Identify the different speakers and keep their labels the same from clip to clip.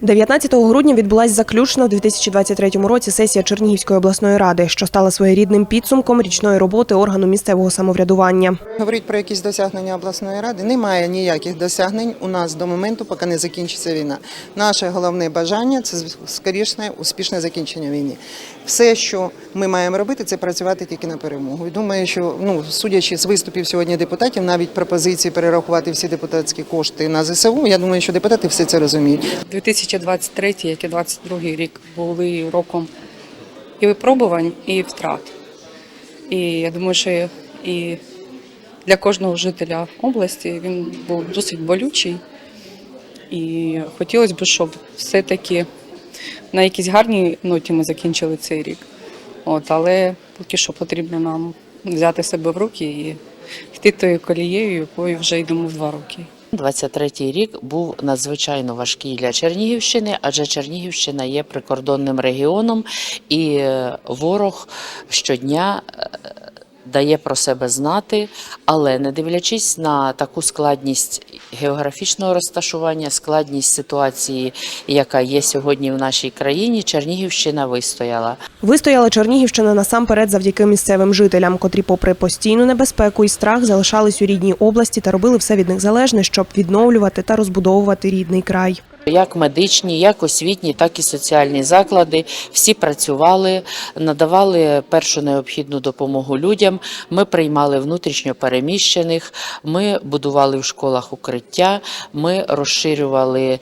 Speaker 1: 19 грудня відбулася заключна у 2023 році сесія Чернігівської обласної ради, що стала своєрідним підсумком річної роботи органу місцевого самоврядування.
Speaker 2: Говорить про якісь досягнення обласної ради. Немає ніяких досягнень у нас до моменту, поки не закінчиться війна. Наше головне бажання це скорішне успішне закінчення війни. Все, що ми маємо робити, це працювати тільки на перемогу. Думаю, що ну судячи з виступів сьогодні депутатів, навіть пропозиції перерахувати всі депутатські кошти на ЗСУ. Я думаю, що депутати все це розуміють.
Speaker 3: 2023, як і 2022 рік були роком і випробувань, і втрат. І я думаю, що і для кожного жителя області він був досить болючий. І хотілося б, щоб все-таки на якійсь гарній ноті ми закінчили цей рік. От, але поки що потрібно нам взяти себе в руки і йти тою колією, якою вже йдемо два роки.
Speaker 4: 23-й рік був надзвичайно важкий для Чернігівщини, адже Чернігівщина є прикордонним регіоном, і е, ворог щодня е, дає про себе знати, але не дивлячись на таку складність географічного розташування, складність ситуації, яка є сьогодні в нашій країні, Чернігівщина вистояла.
Speaker 1: Вистояла Чернігівщина насамперед завдяки місцевим жителям, котрі, попри постійну небезпеку і страх, залишались у рідній області та робили все від них залежне, щоб відновлювати та розбудовувати рідний край.
Speaker 4: Як медичні, як освітні, так і соціальні заклади всі працювали, надавали першу необхідну допомогу людям. Ми приймали внутрішньо переміщених, ми будували в школах укриття, ми розширювали е,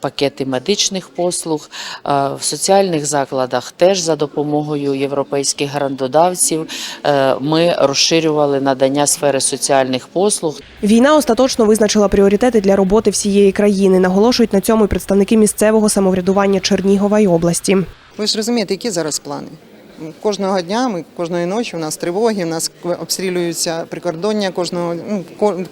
Speaker 4: пакети медичних послуг. Е, В соціальних закладах теж за допомогою європейських грантодавців е, ми розширювали надання сфери соціальних послуг.
Speaker 1: Війна остаточно визначила пріоритети для роботи всієї країни. Наголошують на цьому і представники місцевого самоврядування Чернігова й області.
Speaker 2: Ви ж розумієте, які зараз плани? Кожного дня, ми кожної ночі у нас тривоги, у нас обстрілюються прикордоння кожного ну,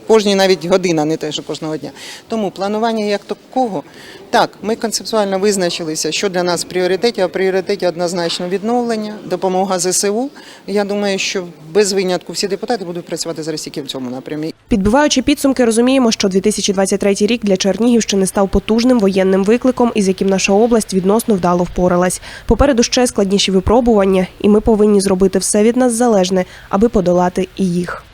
Speaker 2: кожні навіть година, не те, що кожного дня. Тому планування як такого, так, ми концептуально визначилися, що для нас в пріоритеті, а в пріоритеті однозначно відновлення, допомога ЗСУ. Я думаю, що без винятку всі депутати будуть працювати зараз тільки в цьому напрямі.
Speaker 1: Підбиваючи підсумки, розуміємо, що 2023 рік для Чернігівщини став потужним воєнним викликом, із яким наша область відносно вдало впоралась. Попереду ще складніші випробування, і ми повинні зробити все від нас залежне, аби подолати і їх.